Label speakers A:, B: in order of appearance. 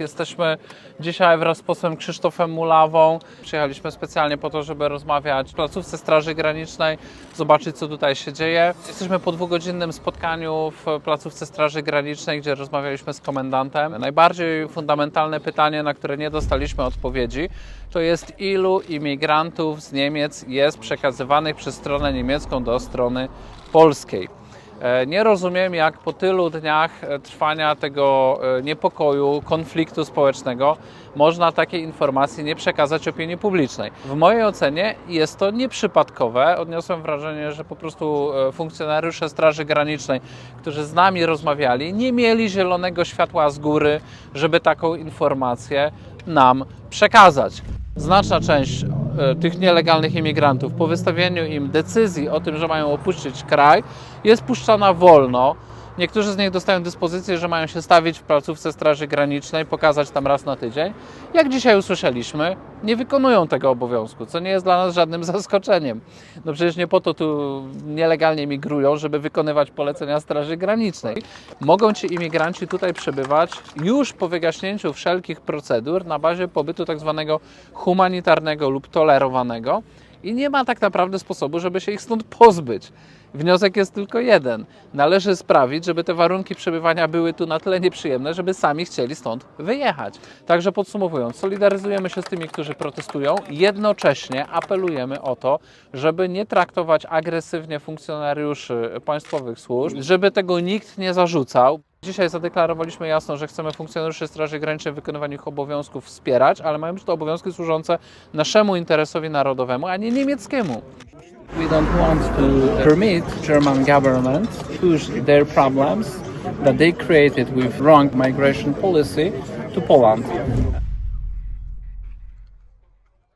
A: Jesteśmy dzisiaj wraz z posłem Krzysztofem Mulawą. Przyjechaliśmy specjalnie po to, żeby rozmawiać w placówce Straży Granicznej, zobaczyć co tutaj się dzieje. Jesteśmy po dwugodzinnym spotkaniu w placówce Straży Granicznej, gdzie rozmawialiśmy z komendantem. Najbardziej fundamentalne pytanie, na które nie dostaliśmy odpowiedzi, to jest ilu imigrantów z Niemiec jest przekazywanych przez stronę niemiecką do strony polskiej. E, Nie rozumiem, jak po tylu dniach e, trwania tego e, niepokoju, konfliktu społecznego można takiej informacji nie przekazać opinii publicznej. W mojej ocenie jest to nieprzypadkowe. Odniosłem wrażenie, że po prostu funkcjonariusze Straży Granicznej, którzy z nami rozmawiali, nie mieli zielonego światła z góry, żeby taką informację nam przekazać. Znaczna część tych nielegalnych imigrantów po wystawieniu im decyzji o tym, że mają opuścić kraj, jest puszczana wolno. Niektórzy z nich dostają dyspozycję, że mają się stawić w placówce Straży Granicznej, pokazać tam raz na tydzień. Jak dzisiaj usłyszeliśmy, nie wykonują tego obowiązku, co nie jest dla nas żadnym zaskoczeniem. No przecież nie po to tu nielegalnie migrują, żeby wykonywać polecenia Straży Granicznej. Mogą ci imigranci tutaj przebywać już po wygaśnięciu wszelkich procedur na bazie pobytu tak zwanego humanitarnego lub tolerowanego i nie ma tak naprawdę sposobu, żeby się ich stąd pozbyć. Wniosek jest tylko jeden. Należy sprawić, żeby te warunki przebywania były tu na tyle nieprzyjemne, żeby sami chcieli stąd wyjechać. Także podsumowując, solidaryzujemy się z tymi, którzy protestują, jednocześnie apelujemy o to, żeby nie traktować agresywnie funkcjonariuszy państwowych służb, żeby tego nikt nie zarzucał. Dzisiaj zadeklarowaliśmy jasno, że chcemy funkcjonariuszy Straży Granicznej w wykonywaniu ich obowiązków wspierać, ale mają być to obowiązki służące naszemu interesowi narodowemu, a nie niemieckiemu. We don't want to permit German government push their problems that they created with wrong migration policy to Poland.